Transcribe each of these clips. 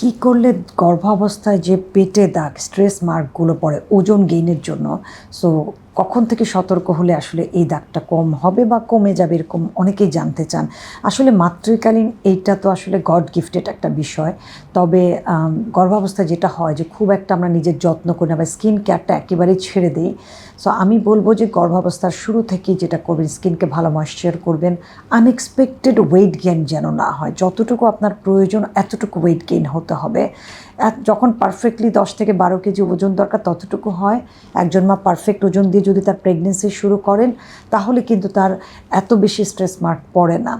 কি করলে গর্ভাবস্থায় যে পেটে দাগ স্ট্রেস মার্কগুলো পড়ে ওজন গেইনের জন্য? সো কখন থেকে সতর্ক হলে আসলে এই দাগটা কম হবে বা কমে যাবে এরকম অনেকেই জানতে চান। আসলে মাতৃকালীন এইটা তো আসলে গড গিফটেড একটা বিষয়। তবে গর্ভাবস্থায় যেটা হয় যে খুব একটা আমরা নিজের যত্ন করি না বা স্কিন কেয়ারটা একেবারেই ছেড়ে দিই। সো আমি বলব যে গর্ভাবস্থার শুরু থেকেই যেটা করবেন স্কিনকে ভালো ময়েশ্চার করবেন। আনএক্সপেক্টেড ওয়েট গেইন যেন না হয়। যতটুকু আপনার প্রয়োজন, এতটুকু ওয়েট গেইন হতে হবে। যখন পারফেক্টলি দশ থেকে বারো কেজি ওজন দরকার, ততটুকু হয়। একজন মা পারফেক্ট ওজন দিয়ে যদি তার প্রেগনেন্সি শুরু করেন, তাহলে কিন্তু তার এত বেশি স্ট্রেস মার্ক পড়ে না।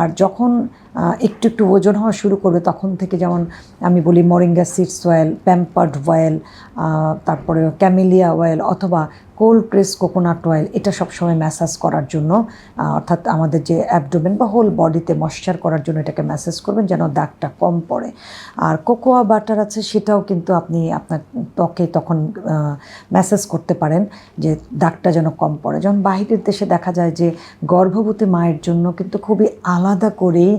আর যখন একটু একটু ওজন হওয়া শুরু করবে তখন থেকে যেমন আমি বলি moringa seeds oil pampered oil তারপরে ক্যামেলিয়া অয়েল অথবা কোল্ড প্রেস কোকোনাট অয়েল এটা সবসময় ম্যাসাজ করার জন্য অর্থাৎ আমাদের যে অ্যাবডোমেন বা হোল বডিতে ময়শ্চার করার জন্য এটাকে ম্যাসাজ করবেন যেন দাগটা কম পড়ে। আর কোকোয়া বাটার আছে সেটাও কিন্তু আপনি আপনার ত্বকে তখন ম্যাসাজ করতে পারেন যে দাগটা যেন কম পড়ে। যেমন বাহিরের দেশে দেখা যায় যে গর্ভবতী মায়ের জন্য কিন্তু খুবই আলাদা করেই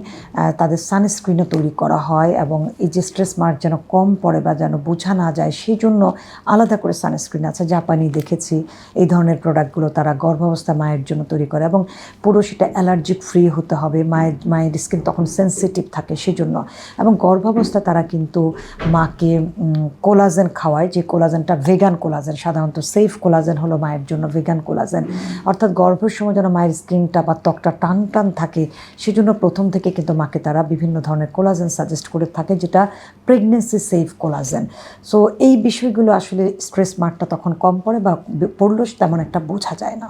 তাদের সানস্ক্রিনও তৈরি করা হয় এবং এই যে স্ট্রেস মার্ক যেন কম পড়ে বা যেন বোঝা না যায়, সেই জন্য আলাদা করে সানস্ক্রিন আছে। জাপানি দেখেছি, এই ধরনের প্রোডাক্টগুলো তারা গর্ভাবস্থা মায়ের জন্য তৈরি করে এবং পুরো সেটা অ্যালার্জিক ফ্রি হতে হবে। মায়ের মায়ের স্কিন তখন সেন্সিটিভ থাকে সেজন্য। এবং গর্ভাবস্থা তারা কিন্তু মাকে কোলাজেন খাওয়ায়, যে কোলাজেনটা ভেগান কোলাজেন সাধারণত সেফ কোলাজেন হলো মায়ের জন্য ভেগান কোলাজেন অর্থাৎ গর্ভের সময় যেন মায়ের স্কিনটা বা ত্বকটা টান টান থাকে, সেজন্য প্রথম থেকে কিন্তু মাকে তারা বিভিন্ন ধরনের কোলাজেন সাজেস্ট করে থাকে, যেটা প্রেগনেন্সি সেফ কোলাজেন সো এই বিষয়গুলো আসলে স্ট্রেস মার্কটা তখন কম পড়ে বা পড়লেও তেমন একটা বোঝা যায় না।